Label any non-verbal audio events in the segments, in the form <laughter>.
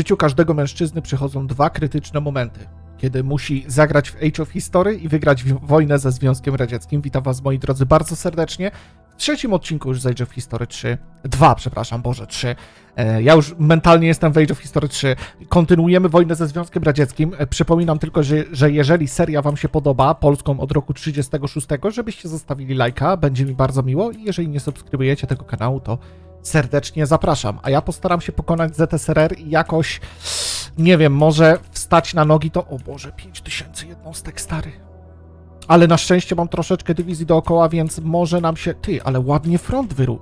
życiu każdego mężczyzny przychodzą dwa krytyczne momenty. Kiedy musi zagrać w Age of History i wygrać wojnę ze Związkiem Radzieckim. Witam was, moi drodzy, bardzo serdecznie. W trzecim odcinku już z Age of History 3. Dwa, przepraszam, Boże, 3. E, Ja już mentalnie jestem w Age of History 3. Kontynuujemy wojnę ze Związkiem Radzieckim. E, Przypominam tylko, że, że jeżeli seria wam się podoba, polską od roku 36, żebyście zostawili lajka, będzie mi bardzo miło. I jeżeli nie subskrybujecie tego kanału, to serdecznie zapraszam. A ja postaram się pokonać ZSRR i jakoś, nie wiem, może wstać na nogi to, o Boże, 5000 jednostek, stary. Ale na szczęście mam troszeczkę dywizji dookoła, więc może nam się... Ty, ale ładnie front wyru...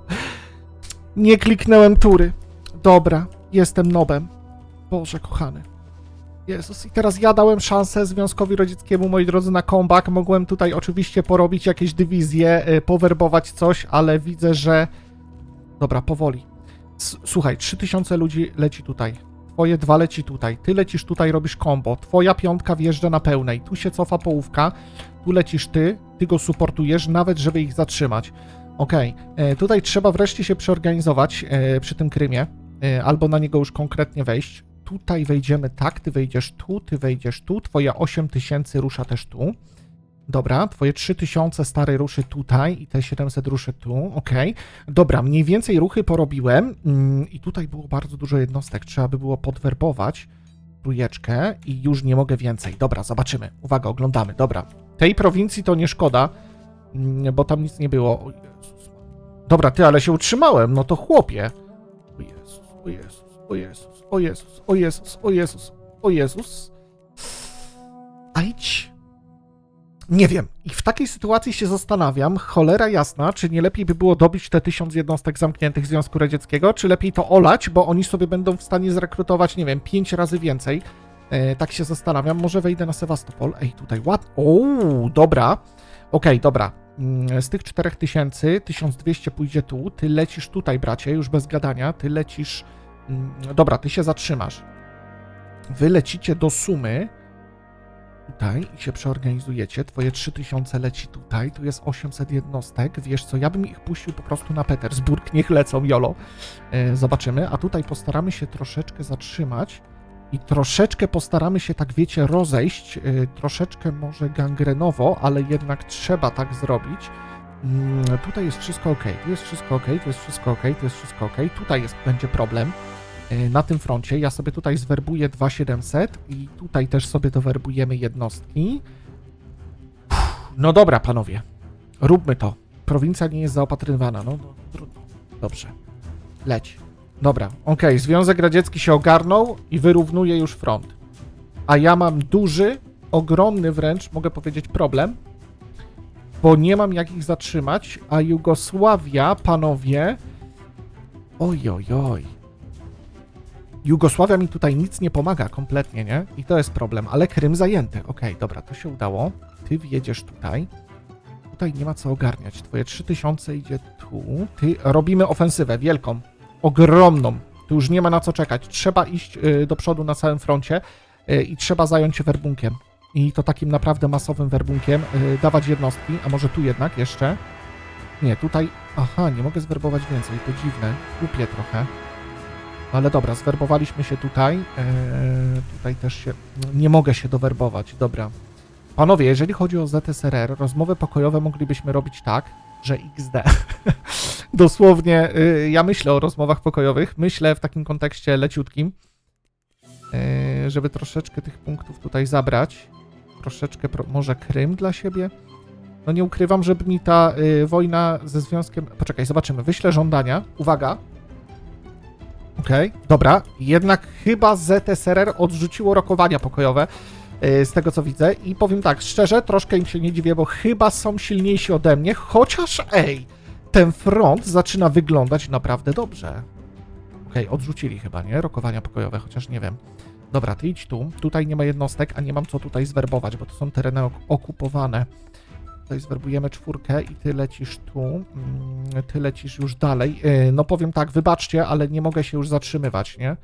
Nie kliknąłem tury. Dobra, jestem nobem. Boże kochany. Jezus, i teraz ja dałem szansę Związkowi Radzieckiemu, moi drodzy, na comeback. Mogłem tutaj oczywiście porobić jakieś dywizje, y, powerbować coś, ale widzę, że... Dobra, powoli. S- Słuchaj, 3000 ludzi leci tutaj. Twoje dwa leci tutaj. Ty lecisz tutaj, robisz combo. Twoja piątka wjeżdża na pełnej. Tu się cofa połówka. Tu lecisz ty. Ty go supportujesz, nawet żeby ich zatrzymać. Okej. e, Tutaj trzeba wreszcie się przeorganizować e, przy tym Krymie. e, Albo na niego już konkretnie wejść. Tutaj wejdziemy tak, ty wejdziesz tu, ty wejdziesz tu. Twoja 8000 rusza też tu. Dobra, twoje 3000 stare ruszy tutaj i te 700 ruszy tu, okej. Dobra, mniej więcej ruchy porobiłem mm, i tutaj było bardzo dużo jednostek. Trzeba by było podwerbować trójeczkę i już nie mogę więcej. Dobra, zobaczymy. Uwaga, oglądamy. Dobra, tej prowincji to nie szkoda, mm, bo tam nic nie było. O Jezus. Dobra, ty, ale się utrzymałem, no to chłopie. O Jezus, o Jezus, o Jezus, o Jezus, o Jezus, o Jezus, o Jezus. Ajdź. Nie wiem. I w takiej sytuacji się zastanawiam, cholera jasna, czy nie lepiej by było dobić te tysiąc jednostek zamkniętych Związku Radzieckiego, czy lepiej to olać, bo oni sobie będą w stanie zrekrutować, nie wiem, pięć razy więcej. E, tak się zastanawiam. Może wejdę na Sewastopol. Ej, tutaj ład... O, dobra. Okej, dobra. Mm, Z tych 4000, 1200 pójdzie tu. Ty lecisz tutaj, bracie, już bez gadania. Ty lecisz... mm, Dobra, ty się zatrzymasz. Wy lecicie do sumy tutaj i się przeorganizujecie. Twoje 3000 leci tutaj, tu jest 800 jednostek. Wiesz co, ja bym ich puścił po prostu na Petersburg, <laughs> niech lecą, jolo. E, zobaczymy, a tutaj postaramy się troszeczkę zatrzymać i troszeczkę postaramy się, tak wiecie, rozejść, e, troszeczkę może gangrenowo, ale jednak trzeba tak zrobić. Mm, tutaj jest wszystko ok, tu jest wszystko ok, tu jest wszystko ok, tu jest wszystko ok, tutaj jest, będzie problem na tym froncie. Ja sobie tutaj zwerbuję 2700 i tutaj też sobie dowerbujemy jednostki. No dobra, panowie. Róbmy to. Prowincja nie jest zaopatrywana. No, no trudno. Dobrze. Leć. Dobra, okej. Związek Radziecki się ogarnął i wyrównuje już front. A ja mam duży, ogromny wręcz, mogę powiedzieć, problem, bo nie mam jak ich zatrzymać, a Jugosławia, panowie... Oj, oj, oj. Jugosławia mi tutaj nic nie pomaga kompletnie, nie? I to jest problem, ale Krym zajęty. Okej, dobra, to się udało. Ty wjedziesz tutaj. Tutaj nie ma co ogarniać. Twoje 3000 idzie tu. Ty robimy ofensywę wielką, ogromną. Tu już nie ma na co czekać. Trzeba iść y, do przodu na całym froncie y, i trzeba zająć się werbunkiem. I to takim naprawdę masowym werbunkiem. Y, dawać jednostki, a może tu jednak jeszcze? Nie, tutaj... Aha, nie mogę zwerbować więcej, to dziwne. Głupie trochę. Ale dobra, zwerbowaliśmy się tutaj. Eee, tutaj też się. Nie mogę się dowerbować. Dobra. Panowie, jeżeli chodzi o ZSRR, rozmowy pokojowe moglibyśmy robić tak, że XD. <laughs> Dosłownie, y, ja myślę o rozmowach pokojowych. Myślę w takim kontekście leciutkim, y, żeby troszeczkę tych punktów tutaj zabrać. Troszeczkę, pro, może Krym dla siebie. No nie ukrywam, żeby mi ta y, wojna ze związkiem. Poczekaj, zobaczymy. Wyślę żądania. Uwaga. Okej, dobra. Jednak chyba ZSRR odrzuciło rokowania pokojowe, yy, z tego co widzę. I powiem tak, szczerze, troszkę im się nie dziwię, bo chyba są silniejsi ode mnie, chociaż ej, ten front zaczyna wyglądać naprawdę dobrze. Okej, odrzucili chyba, nie? Rokowania pokojowe, chociaż nie wiem. Dobra, ty idź tu. Tutaj nie ma jednostek, a nie mam co tutaj zwerbować, bo to są tereny ok- okupowane. Tutaj zwerbujemy czwórkę i ty lecisz tu. Mm, Ty lecisz już dalej. Yy, No powiem tak, wybaczcie, ale nie mogę się już zatrzymywać, nie?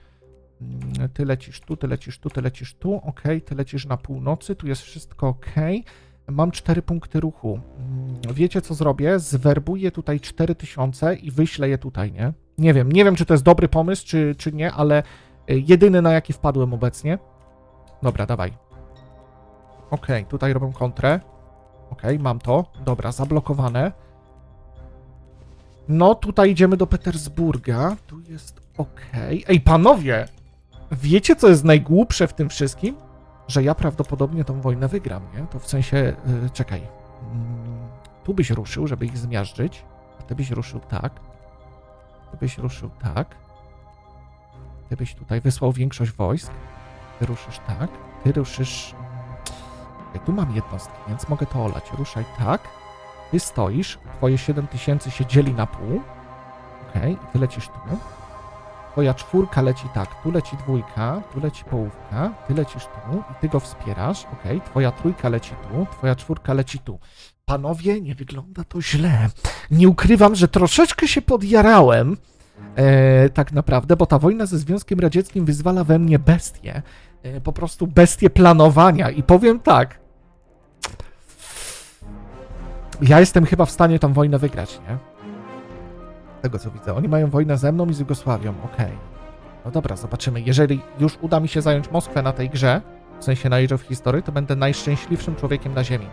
Mm, Ty lecisz tu, ty lecisz tu, ty lecisz tu, ok, ty lecisz na północy, tu jest wszystko ok. Mam cztery punkty ruchu. Mm, Wiecie co zrobię? Zwerbuję tutaj 4000 i wyślę je tutaj, nie? Nie wiem, nie wiem czy to jest dobry pomysł, czy, czy nie, ale Y, Jedyny, na jaki wpadłem obecnie. Dobra, dawaj. Okej, tutaj robię kontrę. Okej, mam to. Dobra, zablokowane. No, tutaj idziemy do Petersburga. Tu jest okej. Ej, panowie! Wiecie, co jest najgłupsze w tym wszystkim? Że ja prawdopodobnie tą wojnę wygram, nie? To w sensie, y, czekaj. Mm, tu byś ruszył, żeby ich zmiażdżyć. A ty byś ruszył tak. Ty byś ruszył tak. Ty byś tutaj wysłał większość wojsk. Ty ruszysz tak. Ty ruszysz... tu mam jednostki, więc mogę to olać. Ruszaj tak. Ty stoisz. Twoje 7000 się dzieli na pół. Okej, i ty lecisz tu. Twoja czwórka leci tak, tu leci dwójka, tu leci połówka, ty lecisz tu i ty go wspierasz, okej, twoja trójka leci tu, twoja czwórka leci tu. Panowie, nie wygląda to źle. Nie ukrywam, że troszeczkę się podjarałem, e, tak naprawdę, bo ta wojna ze Związkiem Radzieckim wyzwala we mnie bestię, e, po prostu bestię planowania i powiem tak, ja jestem chyba w stanie tą wojnę wygrać, nie? Tego co widzę. Oni mają wojnę ze mną i z Jugosławią, okej. No dobra, zobaczymy. Jeżeli już uda mi się zająć Moskwę na tej grze, w sensie na Age of History, to będę najszczęśliwszym człowiekiem na Ziemi.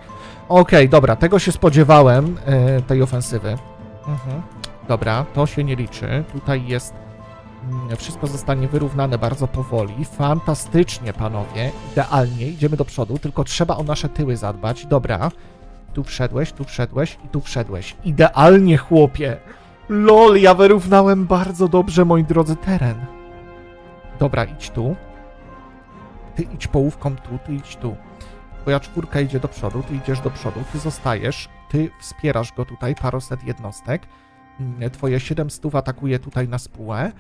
Okej, dobra, tego się spodziewałem, e, tej ofensywy. Mhm. Dobra, to się nie liczy. Tutaj jest. mm, Wszystko zostanie wyrównane bardzo powoli. Fantastycznie, panowie. Idealnie. Idziemy do przodu, tylko trzeba o nasze tyły zadbać. Dobra. Tu wszedłeś, tu wszedłeś i tu wszedłeś. Idealnie, chłopie. Lol, ja wyrównałem bardzo dobrze, moi drodzy, teren. Dobra, idź tu. Ty idź połówką tu, ty idź tu. Twoja czwórka idzie do przodu, ty idziesz do przodu, ty zostajesz, ty wspierasz go tutaj, paroset jednostek. Mm, Twoje 700 atakuje tutaj na spółę.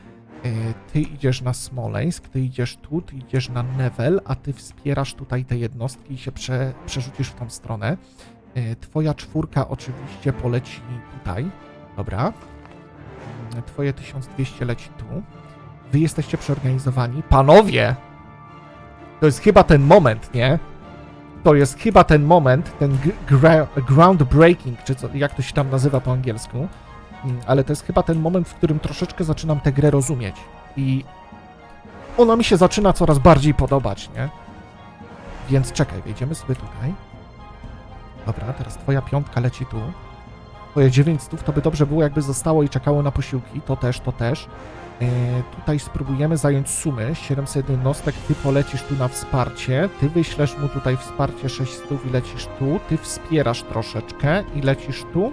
E, Ty idziesz na Smoleńsk, ty idziesz tu, ty idziesz na Newel, a ty wspierasz tutaj te jednostki i się prze, przerzucisz w tą stronę. E, Twoja czwórka oczywiście poleci tutaj. Dobra. Mm, Twoje 1200 leci tu. Wy jesteście przeorganizowani. Panowie! To jest chyba ten moment, nie? To jest chyba ten moment, ten groundbreaking, czy co, jak to się tam nazywa po angielsku. Mm, Ale to jest chyba ten moment, w którym troszeczkę zaczynam tę grę rozumieć. I ona mi się zaczyna coraz bardziej podobać, nie? Więc czekaj, wejdziemy sobie tutaj. Dobra, teraz twoja piątka leci tu. Twoje 900 to by dobrze było, jakby zostało i czekało na posiłki. To też, to też. E, tutaj spróbujemy zająć sumy. 700 jednostek, ty polecisz tu na wsparcie. Ty wyślesz mu tutaj wsparcie 600 i lecisz tu. Ty wspierasz troszeczkę i lecisz tu.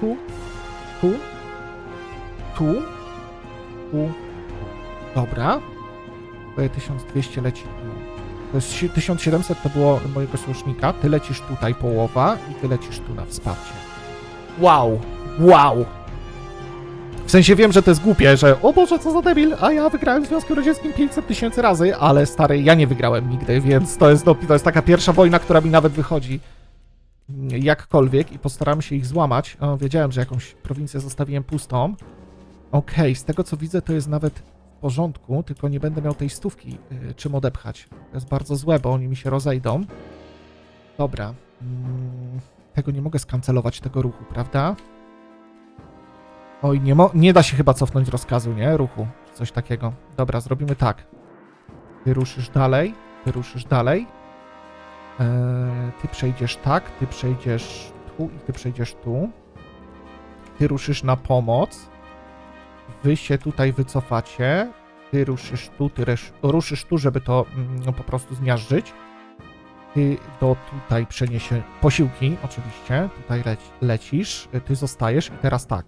Tu. Tu. Tu. Tu. Dobra. Twoje 1200 leci tu. To jest si- 1700 to było mojego słusznika. Ty lecisz tutaj połowa i ty lecisz tu na wsparcie. Wow! Wow! W sensie wiem, że to jest głupie, że o Boże, co za debil, a ja wygrałem w Związku Radzieckim 500 tysięcy razy, ale stary, ja nie wygrałem nigdy, więc to jest, no, to jest taka pierwsza wojna, która mi nawet wychodzi jakkolwiek i postaramy się ich złamać. O, wiedziałem, że jakąś prowincję zostawiłem pustą. Okej, z tego co widzę, to jest nawet porządku, tylko nie będę miał tej stówki y, czym odepchać. To jest bardzo złe, bo oni mi się rozejdą. Dobra. Mm, tego nie mogę skancelować, tego ruchu, prawda? Oj, nie, nie da się chyba cofnąć rozkazu, nie? Ruchu, coś takiego. Dobra, zrobimy tak. Ty ruszysz dalej, ty ruszysz dalej. Eee, ty przejdziesz tak, ty przejdziesz tu i ty przejdziesz tu. Ty ruszysz na pomoc. Wy się tutaj wycofacie. Ty ruszysz tu, ty resz- ruszysz tu, żeby to mm, no, po prostu zmiażdżyć. Ty do tutaj przeniesie posiłki, oczywiście. Tutaj leci, lecisz, ty zostajesz i teraz tak.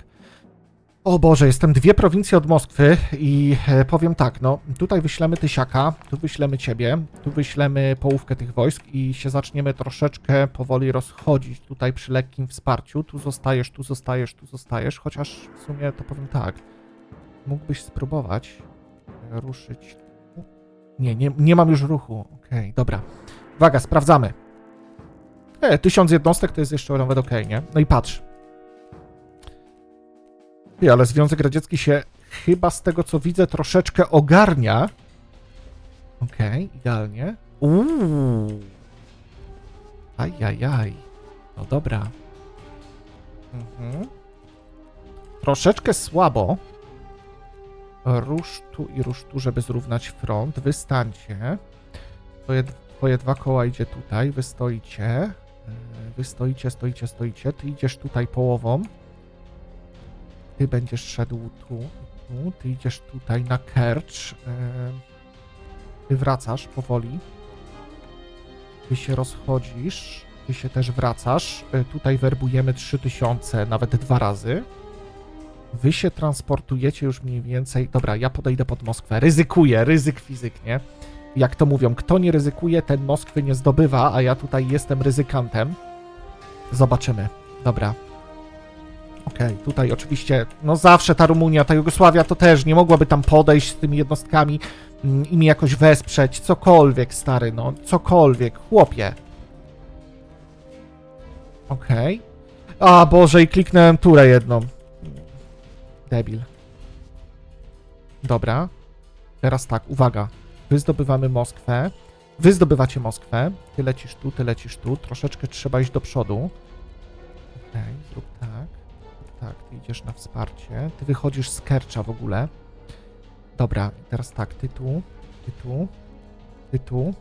O Boże, jestem dwie prowincje od Moskwy i e, powiem tak, no tutaj wyślemy Tysiaka, tu wyślemy ciebie, tu wyślemy połówkę tych wojsk i się zaczniemy troszeczkę powoli rozchodzić tutaj przy lekkim wsparciu. Tu zostajesz, tu zostajesz, tu zostajesz, chociaż w sumie to powiem tak. Mógłbyś spróbować ruszyć. Nie, nie, nie mam już ruchu. Okej, dobra. Uwaga, sprawdzamy. E, tysiąc jednostek to jest jeszcze nawet okej, nie? No i patrz. Ty, ale Związek Radziecki się chyba z tego co widzę troszeczkę ogarnia. Okej, idealnie. Uuu. Ajajaj. No dobra. Mhm. Troszeczkę słabo. Rusz tu i rusz tu, żeby zrównać front. Wystańcie. Twoje, twoje dwa koła idzie tutaj. Wy stoicie. E, Wy stoicie, stoicie, stoicie. Ty idziesz tutaj połową. Ty będziesz szedł tu tu. Ty idziesz tutaj na Kercz. E, Ty wracasz powoli. Ty się rozchodzisz. Ty się też wracasz. E, Tutaj werbujemy 3000, nawet dwa razy. Wy się transportujecie już mniej więcej. Dobra, ja podejdę pod Moskwę. Ryzykuję, ryzyk fizyk, nie? Jak to mówią, kto nie ryzykuje, ten Moskwy nie zdobywa, a ja tutaj jestem ryzykantem. Zobaczymy. Dobra. Okej, tutaj oczywiście, no zawsze ta Rumunia, ta Jugosławia to też nie mogłaby tam podejść z tymi jednostkami mm, i mi jakoś wesprzeć. Cokolwiek, stary, no, cokolwiek, chłopie. Okej. A Boże, i kliknąłem turę jedną. Debil. Dobra. Teraz tak, uwaga. Wy zdobywamy Moskwę. Wy zdobywacie Moskwę. Ty lecisz tu, ty lecisz tu. Troszeczkę trzeba iść do przodu. Okej, zrób tak. Tak, ty idziesz na wsparcie. Ty wychodzisz z Kercza w ogóle. Dobra, teraz tak, ty tu, ty tu, ty tu.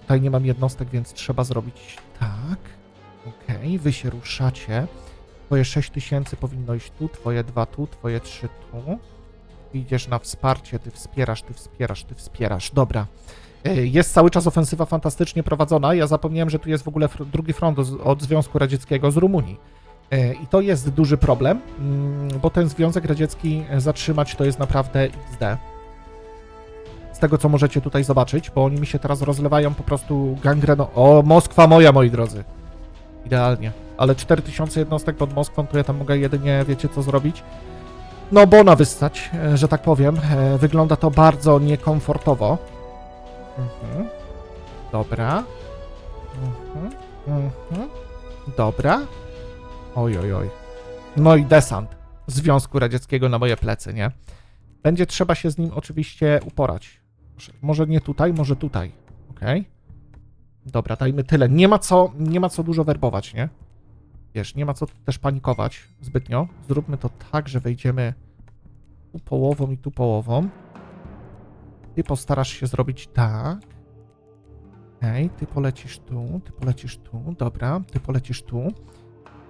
Tutaj nie mam jednostek, więc trzeba zrobić tak. Okej, wy się ruszacie. Twoje 6000 powinno iść tu, twoje 2 tu, twoje 3 tu. Idziesz na wsparcie, ty wspierasz, ty wspierasz, ty wspierasz. Dobra. Y, Jest cały czas ofensywa fantastycznie prowadzona. Ja zapomniałem, że tu jest w ogóle drugi front od Związku Radzieckiego z Rumunii. Y, I to jest duży problem, mm, bo ten Związek Radziecki zatrzymać to jest naprawdę XD. Z tego, co możecie tutaj zobaczyć, bo oni mi się teraz rozlewają po prostu gangreno. O, Moskwa moja, moi drodzy. Idealnie. Ale 4000 jednostek pod Moskwą, to ja tam mogę jedynie, wiecie co zrobić? No, bona wystać, e, że tak powiem. E, Wygląda to bardzo niekomfortowo. Mhm. Dobra. Mhm. Mhm. Dobra. Oj, oj, oj. No i desant Związku Radzieckiego na moje plecy, nie? Będzie trzeba się z nim oczywiście uporać. Może- nie tutaj, może tutaj. Okej. Dobra, dajmy tyle. Nie ma co, nie ma co dużo werbować, nie? Wiesz, nie ma co też panikować zbytnio. Zróbmy to tak, że wejdziemy tu połową i tu połową. Ty postarasz się zrobić tak. Okej, ty polecisz tu, ty polecisz tu, dobra, ty polecisz tu.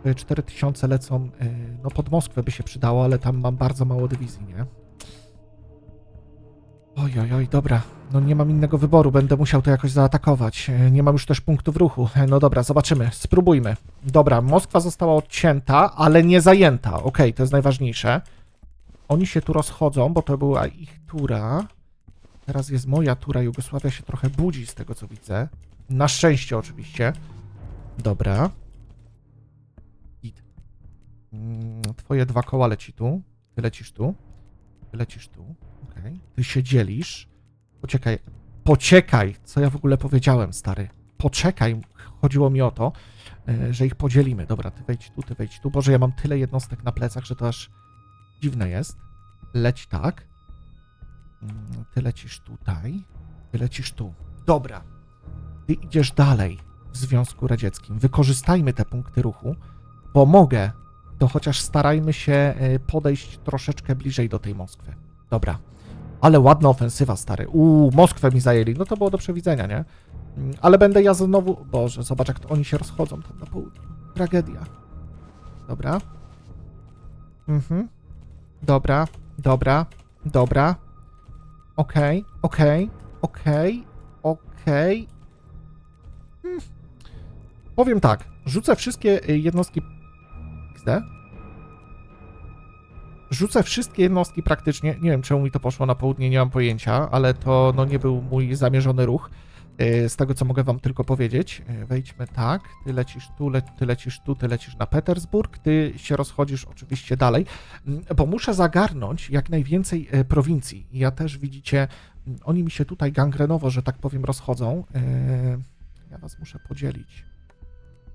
Y, 4000 lecą, y, no pod Moskwę by się przydało, ale tam mam bardzo mało dywizji, nie? Oj, oj, oj, dobra. No nie mam innego wyboru, będę musiał to jakoś zaatakować. E, Nie mam już też punktów ruchu. E, No dobra, zobaczymy, spróbujmy. Dobra, Moskwa została odcięta, ale nie zajęta. Okej, to jest najważniejsze. Oni się tu rozchodzą, bo to była ich tura. Teraz jest moja tura. Jugosławia się trochę budzi z tego, co widzę. Na szczęście oczywiście. Dobra. Git. Mm, Twoje dwa koła leci tu. Ty lecisz tu. Ty lecisz tu. Okej. Ty się dzielisz. Poczekaj. Poczekaj! Co ja w ogóle powiedziałem, stary? Poczekaj. Chodziło mi o to, e, że ich podzielimy. Dobra, ty wejdź tu, ty wejdź tu. Boże, ja mam tyle jednostek na plecach, że to aż dziwne jest. Leć tak. Mm, Ty lecisz tutaj. Ty lecisz tu. Dobra. Ty idziesz dalej w Związku Radzieckim. Wykorzystajmy te punkty ruchu. Pomogę. To chociaż starajmy się e, podejść troszeczkę bliżej do tej Moskwy. Dobra. Ale ładna ofensywa, stary. Uuu, Moskwę mi zajęli. No to było do przewidzenia, nie? Mm, Ale będę ja znowu... Boże, zobacz jak to oni się rozchodzą tam na południu. Tragedia. Dobra. Mhm. Dobra, dobra, dobra. Okej, okej, okej, okej. Hmm. Powiem tak, rzucę wszystkie y, jednostki... XD? Rzucę wszystkie jednostki praktycznie. Nie wiem, czemu mi to poszło na południe, nie mam pojęcia, ale to no, nie był mój zamierzony ruch. Y, Z tego, co mogę wam tylko powiedzieć. Y, Wejdźmy tak. Ty lecisz tu, le ty lecisz tu, ty lecisz na Petersburg. Ty się rozchodzisz oczywiście dalej, bo muszę zagarnąć jak najwięcej e, prowincji. Ja też widzicie, oni mi się tutaj gangrenowo, że tak powiem, rozchodzą. E, Ja was muszę podzielić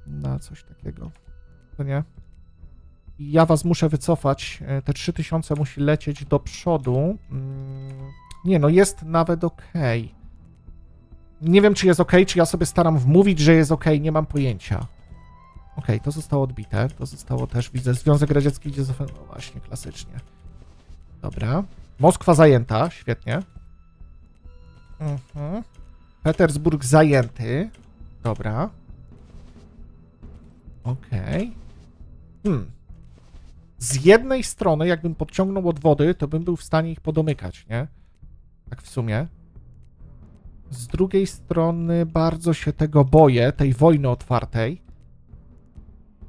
na coś takiego. To nie? Ja was muszę wycofać. E, Te 3000 musi lecieć do przodu. Mm, Nie, no jest nawet ok. Nie wiem, czy jest ok, czy ja sobie staram wmówić, że jest ok, nie mam pojęcia. Ok, to zostało odbite. To zostało też, widzę, Związek Radziecki idzie z No właśnie, klasycznie. Dobra. Moskwa zajęta, świetnie. Mhm. Petersburg zajęty. Dobra. Okej. Hmm. Z jednej strony, jakbym podciągnął od wody, to bym był w stanie ich podomykać, nie? Tak w sumie. Z drugiej strony bardzo się tego boję, tej wojny otwartej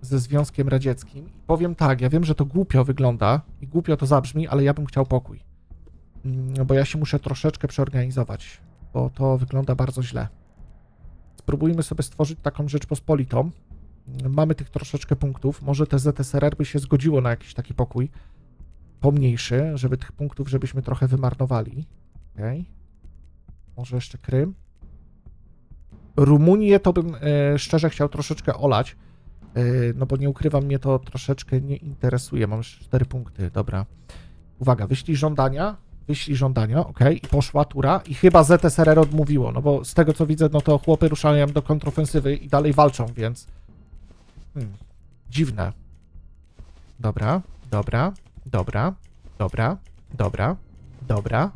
ze Związkiem Radzieckim. Powiem tak, ja wiem, że to głupio wygląda i głupio to zabrzmi, ale ja bym chciał pokój. Mm, Bo ja się muszę troszeczkę przeorganizować, bo to wygląda bardzo źle. Spróbujmy sobie stworzyć taką Rzeczpospolitą. Mamy tych troszeczkę punktów. Może te ZSRR by się zgodziło na jakiś taki pokój pomniejszy, żeby tych punktów, żebyśmy trochę wymarnowali. Okej. Może jeszcze Krym. Rumunię to bym e, szczerze chciał troszeczkę olać, e, no bo nie ukrywam, mnie to troszeczkę nie interesuje. Mam jeszcze 4 punkty, dobra. Uwaga, wyślij żądania, wyślij żądania, ok, i poszła tura i chyba ZSRR odmówiło, no bo z tego co widzę, no to chłopy ruszają do kontrofensywy i dalej walczą, więc hmm, dziwne. Dobra, dobra, dobra, dobra, dobra, dobra.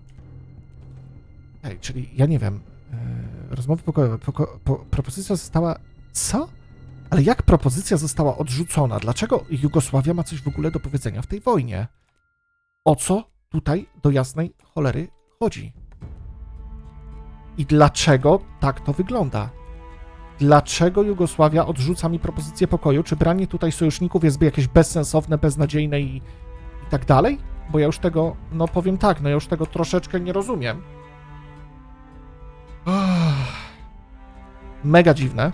Ej, czyli ja nie wiem, yy, rozmowy pokojowe, poko po, propozycja została, co? Ale jak propozycja została odrzucona? Dlaczego Jugosławia ma coś w ogóle do powiedzenia w tej wojnie? O co tutaj do jasnej cholery chodzi? I dlaczego tak to wygląda? Dlaczego Jugosławia odrzuca mi propozycję pokoju? Czy branie tutaj sojuszników jest jakieś bezsensowne, beznadziejne i, i tak dalej? Bo ja już tego, no powiem tak, no ja już tego troszeczkę nie rozumiem. Mega dziwne.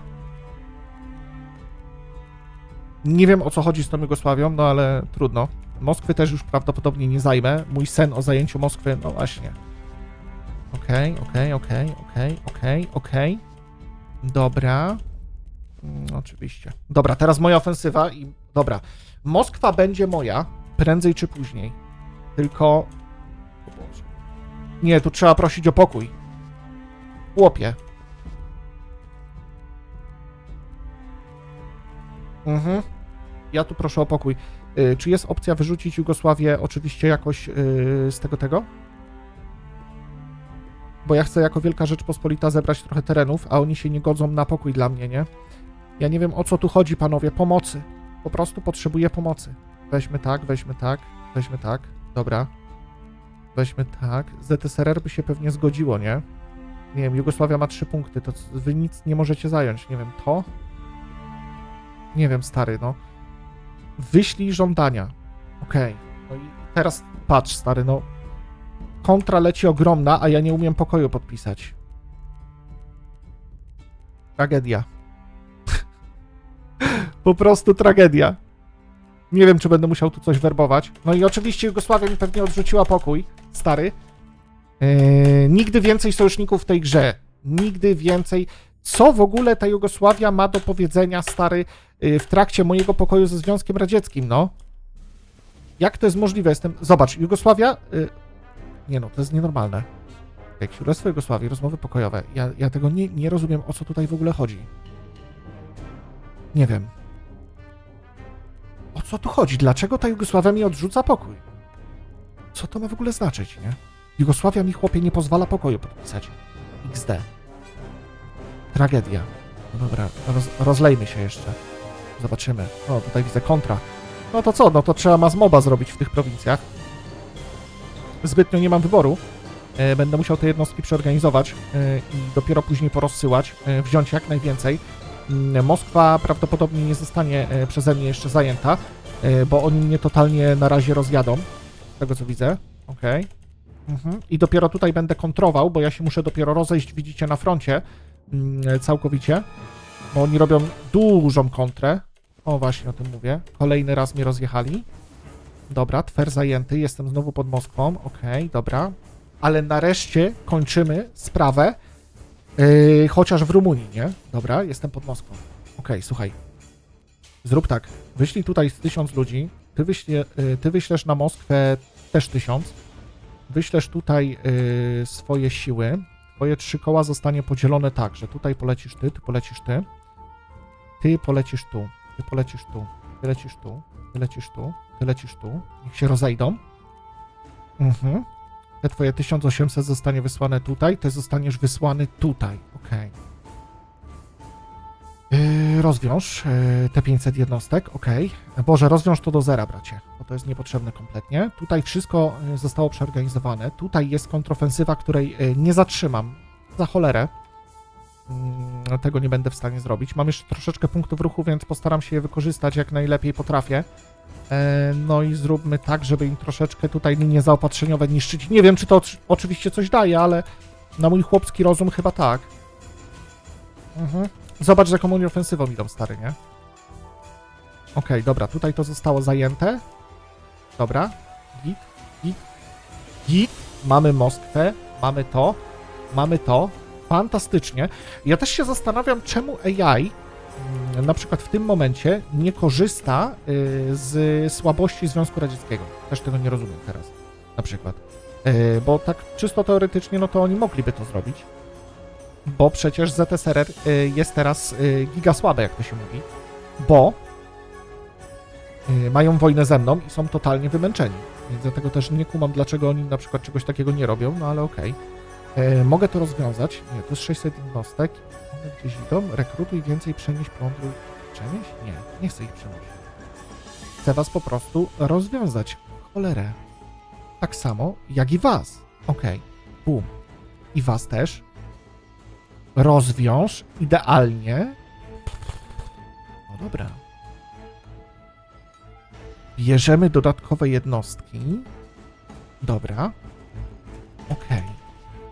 Nie wiem o co chodzi z tą Jugosławią, no ale trudno. Moskwy też już prawdopodobnie nie zajmę. Mój sen o zajęciu Moskwy, no właśnie. Okej, okej, okej, okej, okej, okej. Dobra. Mm, oczywiście. Dobra, teraz moja ofensywa i. Dobra. Moskwa będzie moja prędzej czy później. Tylko. Nie, tu trzeba prosić o pokój. Chłopie. Mhm. Ja tu proszę o pokój. Y, czy jest opcja wyrzucić Jugosławię oczywiście jakoś y, z tego tego? Bo ja chcę jako Wielka Rzeczpospolita zebrać trochę terenów, a oni się nie godzą na pokój dla mnie, nie? Ja nie wiem o co tu chodzi, panowie. Pomocy. Po prostu potrzebuję pomocy. Weźmy tak, weźmy tak, weźmy tak. Dobra. Weźmy tak. ZSRR by się pewnie zgodziło, nie? Nie wiem, Jugosławia ma trzy punkty, to wy nic nie możecie zająć. Nie wiem, to? Nie wiem, stary, no. Wyślij żądania. Okej. No i teraz patrz, stary, no. Kontra leci ogromna, a ja nie umiem pokoju podpisać. Tragedia. <laughs> po prostu tragedia. Nie wiem, czy będę musiał tu coś werbować. No i oczywiście Jugosławia mi pewnie odrzuciła pokój, stary. Eee, nigdy więcej sojuszników w tej grze. Nigdy więcej. Co w ogóle ta Jugosławia ma do powiedzenia, stary, yy, w trakcie mojego pokoju ze Związkiem Radzieckim, no? Jak to jest możliwe? Jestem. Zobacz, Jugosławia. Yy... Nie no, to jest nienormalne. Jak Królestwo Jugosławii, rozmowy pokojowe. Ja, ja tego nie, nie rozumiem, o co tutaj w ogóle chodzi. Nie wiem. O co tu chodzi? Dlaczego ta Jugosławia mi odrzuca pokój? Co to ma w ogóle znaczyć, nie? Jugosławia mi, chłopie, nie pozwala pokoju podpisać. XD. Tragedia. No dobra, roz, rozlejmy się jeszcze. Zobaczymy. O, tutaj widzę kontra. No to co? No to trzeba mazmoba zrobić w tych prowincjach. Zbytnio nie mam wyboru. E, Będę musiał te jednostki przeorganizować e, i dopiero później porozsyłać, e, wziąć jak najwięcej. Mm, Moskwa prawdopodobnie nie zostanie przeze mnie jeszcze zajęta, bo oni mnie totalnie na razie rozjadą, z tego co widzę. Okej. Mhm. I dopiero tutaj będę kontrował, bo ja się muszę dopiero rozejść, widzicie, na froncie mm, całkowicie, bo oni robią dużą kontrę. O, właśnie o tym mówię. Kolejny raz mnie rozjechali. Dobra, Twer zajęty, jestem znowu pod Moskwą. Okej, dobra. Ale nareszcie kończymy sprawę, yy, chociaż w Rumunii, nie? Dobra, jestem pod Moskwą. Okej, słuchaj. Zrób tak. Wyślij tutaj tysiąc ludzi. Ty, wyślę, yy, ty wyślesz na Moskwę też tysiąc. Wyślesz tutaj yy, swoje siły. Twoje trzy koła zostanie podzielone tak, że tutaj polecisz ty, ty polecisz ty. Ty polecisz tu, ty polecisz tu, ty lecisz tu, ty lecisz tu, ty lecisz tu. Niech się rozejdą. Mhm. Te twoje 1800 zostanie wysłane tutaj, te zostaniesz wysłany tutaj. Okej. Yy, rozwiąż yy, te 500 jednostek, okej. Boże, rozwiąż to do zera, bracie, bo to jest niepotrzebne kompletnie. Tutaj wszystko yy, zostało przeorganizowane. Tutaj jest kontrofensywa, której yy, nie zatrzymam. Za cholerę. Mm, tego nie będę w stanie zrobić. Mam jeszcze troszeczkę punktów ruchu, więc postaram się je wykorzystać jak najlepiej potrafię. E, No i zróbmy tak, żeby im troszeczkę tutaj linie zaopatrzeniowe niszczyć. Nie wiem, czy to oczy- oczywiście coś daje, ale na mój chłopski rozum chyba tak. Mhm. Zobacz, że komunią ofensywą idą, stary, nie? Okej, dobra, tutaj to zostało zajęte. Dobra. Git, git, git. Mamy Moskwę, mamy to, mamy to. Fantastycznie. Ja też się zastanawiam, czemu AI na przykład w tym momencie nie korzysta y, z słabości Związku Radzieckiego. Też tego nie rozumiem teraz. Na przykład. Y, Bo tak czysto teoretycznie, no to oni mogliby to zrobić. Bo przecież ZSRR y, jest teraz y, giga słabe, jak to się mówi. Bo mają wojnę ze mną i są totalnie wymęczeni. Więc dlatego też nie kumam, dlaczego oni na przykład czegoś takiego nie robią, no ale okej. E, Mogę to rozwiązać. Nie, to jest 600 jednostek. Gdzieś idą. Rekrutuj więcej, przenieść plądruj. Przenieść? Nie, nie chcę ich przenosić. Chcę was po prostu rozwiązać. Cholerę. Tak samo jak i was. Okej. Bum. I was też. Rozwiąż idealnie. No dobra. Bierzemy dodatkowe jednostki. Dobra. Okej.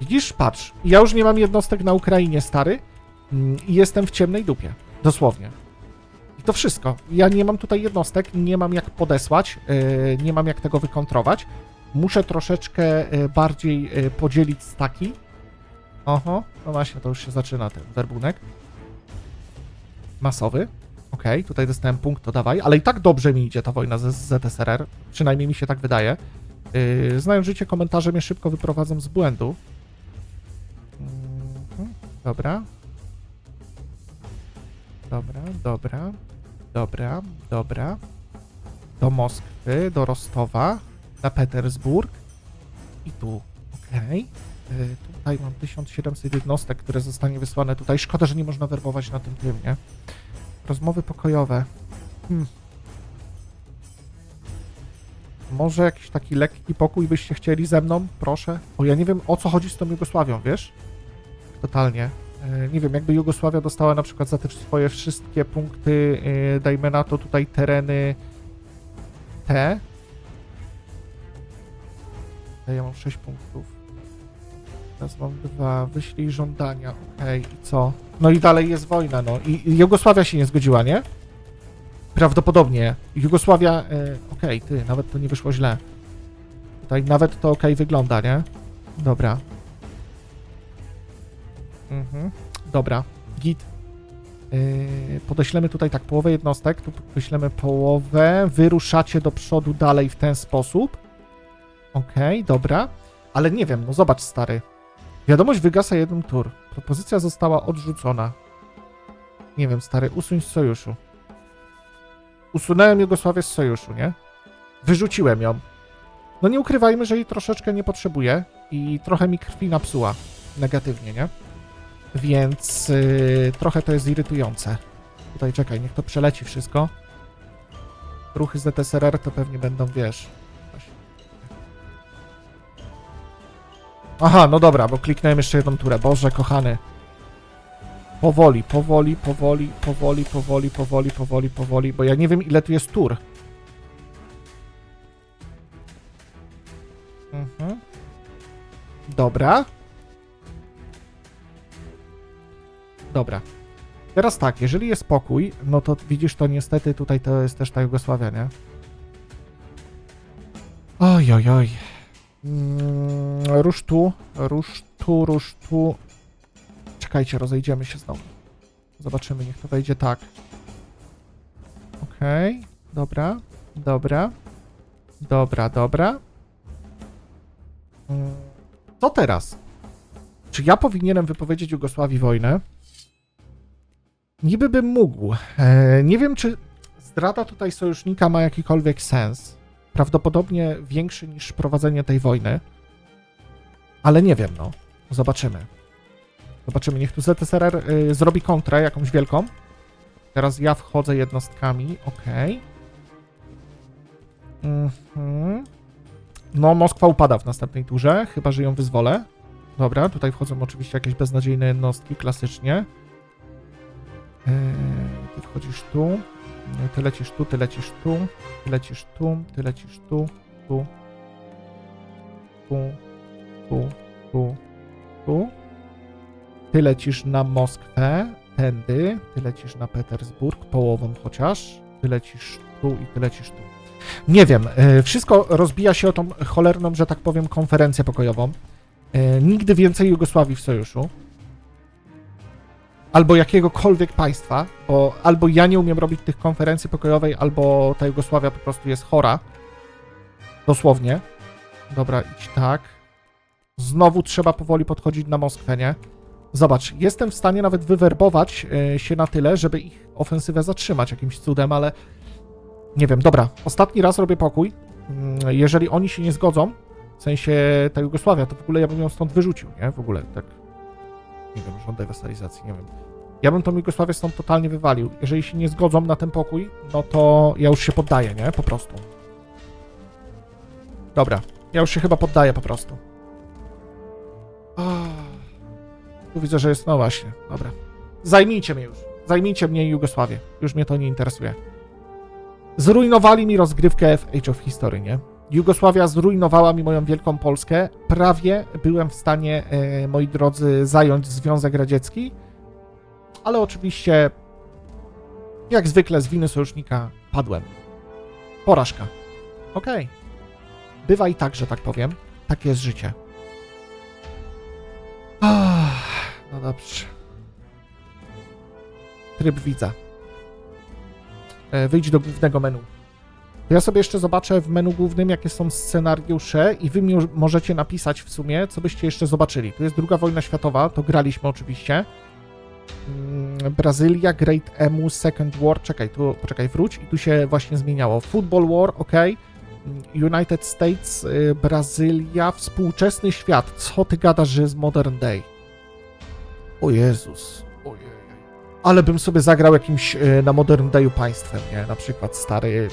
Widzisz, patrz, ja już nie mam jednostek na Ukrainie, stary, i jestem w ciemnej dupie. Dosłownie. I to wszystko. Ja nie mam tutaj jednostek, nie mam jak podesłać, yy, nie mam jak tego wykontrować. Muszę troszeczkę yy, bardziej yy, podzielić staki. Oho, no właśnie, to już się zaczyna ten werbunek. Masowy. Okej, tutaj dostałem punkt, to dawaj, ale i tak dobrze mi idzie ta wojna z z ZSRR. Przynajmniej mi się tak wydaje. Yy, znając życie, komentarze mnie szybko wyprowadzą z błędu. Mhm, Dobra. Dobra, dobra. Dobra, dobra. Do Moskwy, do Rostowa, na Petersburg i tu. Okej. Y, Tutaj mam 1700 jednostek, które zostanie wysłane tutaj. Szkoda, że nie można werbować na tym tym, nie? Rozmowy pokojowe. Hmm. Może jakiś taki lekki pokój byście chcieli ze mną? Proszę. Bo ja nie wiem, o co chodzi z tą Jugosławią, wiesz? Totalnie. E, Nie wiem, jakby Jugosławia dostała na przykład za te swoje wszystkie punkty, e, dajmy na to tutaj tereny te. Ja, mam 6 punktów. Teraz mam dwa. Wyślij żądania. Okej, i co? No i dalej jest wojna, no. I, Jugosławia się nie zgodziła, nie? Prawdopodobnie. Jugosławia... E, Okej, ty, nawet to nie wyszło źle. Tutaj nawet to okej wygląda, nie? Dobra. Mhm. Dobra. Git. Yy, podeślemy tutaj tak połowę jednostek, tu wyślemy połowę, wyruszacie do przodu dalej w ten sposób. Okej, dobra. Ale nie wiem, no zobacz stary. Wiadomość wygasa jeden tur. Propozycja została odrzucona. Nie wiem, stary, usuń z sojuszu. Usunąłem Jugosławię z sojuszu, nie? Wyrzuciłem ją. No nie ukrywajmy, że jej troszeczkę nie potrzebuję i trochę mi krwi napsuła. Negatywnie, nie? Więc yy, trochę to jest irytujące. Tutaj czekaj, niech to przeleci wszystko. Ruchy z ZSRR to pewnie będą, wiesz. Aha, no dobra, bo kliknąłem jeszcze jedną turę. Boże, kochany. Powoli, powoli, powoli, powoli, powoli, powoli, powoli, powoli, bo ja nie wiem ile tu jest tur. Mhm. Dobra. Dobra. Teraz tak, jeżeli jest pokój, no to widzisz, to niestety tutaj to jest też ta Jugosławia, nie? Oj, oj, oj. Mm, rusz tu, rusz tu, rusz tu. Czekajcie, rozejdziemy się znowu. Zobaczymy, niech to wejdzie tak. Okej, dobra, dobra. Dobra, dobra. Mm, Co teraz? Czy ja powinienem wypowiedzieć Jugosławii wojnę? Niby bym mógł. E, nie wiem, czy zdrada tutaj sojusznika ma jakikolwiek sens. prawdopodobnie większy niż prowadzenie tej wojny. Ale nie wiem, no. Zobaczymy. Zobaczymy, niech tu ZSRR y, zrobi kontrę jakąś wielką. Teraz ja wchodzę jednostkami, okej. Mhm. No, Moskwa upada w następnej turze, chyba że ją wyzwolę. Dobra, tutaj wchodzą oczywiście jakieś beznadziejne jednostki, klasycznie. Yy, ty wchodzisz tu, ty lecisz tu, ty lecisz tu, ty lecisz tu, ty lecisz tu, tu, tu, tu, tu, tu. Ty lecisz na Moskwę, tędy, ty lecisz na Petersburg, połową chociaż, ty lecisz tu i ty lecisz tu. Nie wiem, yy, wszystko rozbija się o tą cholerną, że tak powiem, konferencję pokojową. Yy, Nigdy więcej Jugosławii w sojuszu albo jakiegokolwiek państwa, bo albo ja nie umiem robić tych konferencji pokojowej, albo ta Jugosławia po prostu jest chora. Dosłownie. Dobra, idź tak. Znowu trzeba powoli podchodzić na Moskwę, nie? Zobacz, jestem w stanie nawet wywerbować e, się na tyle, żeby ich ofensywę zatrzymać jakimś cudem, ale nie wiem, dobra, ostatni raz robię pokój. Mm, Jeżeli oni się nie zgodzą, w sensie ta Jugosławia, to w ogóle ja bym ją stąd wyrzucił, nie? W ogóle, tak nie wiem, rząd dewastalizacji, nie wiem. Ja bym tą Jugosławię stąd totalnie wywalił. Jeżeli się nie zgodzą na ten pokój, no to ja już się poddaję, nie? Po prostu. Dobra, ja już się chyba poddaję po prostu. Ah. Tu widzę, że jest, no właśnie, dobra. Zajmijcie mnie już. Zajmijcie mnie Jugosławię. Już mnie to nie interesuje. Zrujnowali mi rozgrywkę w Age of History, nie? Jugosławia zrujnowała mi moją wielką Polskę. Prawie byłem w stanie, e, moi drodzy, zająć Związek Radziecki, ale oczywiście, jak zwykle z winy sojusznika, padłem. Porażka. Okej. Bywa i tak, że tak powiem. Takie jest życie. Ah, no dobrze. Tryb widza. E, Wyjdź do głównego menu. Ja sobie jeszcze zobaczę w menu głównym, jakie są scenariusze i wy mi możecie napisać w sumie, co byście jeszcze zobaczyli. Tu jest druga wojna światowa, to graliśmy oczywiście. Mm, Brazylia, Great Emu, Second War, czekaj, tu, poczekaj, wróć i tu się właśnie zmieniało. Football War, ok. United States, y, Brazylia, współczesny świat. Co ty gadasz, że jest modern day? O Jezus, ojej. Ale bym sobie zagrał jakimś y, na modern dayu państwem, nie? Na przykład stary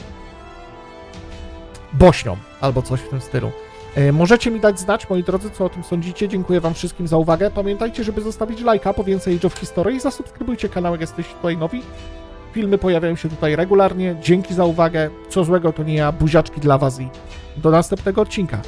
Bośnią albo coś w tym stylu. E, Możecie mi dać znać, moi drodzy, co o tym sądzicie. Dziękuję Wam wszystkim za uwagę. Pamiętajcie, żeby zostawić lajka po więcej Age of History i zasubskrybujcie kanał, jak jesteście tutaj nowi. Filmy pojawiają się tutaj regularnie. Dzięki za uwagę. Co złego to nie ja. Buziaczki dla Was i do następnego odcinka.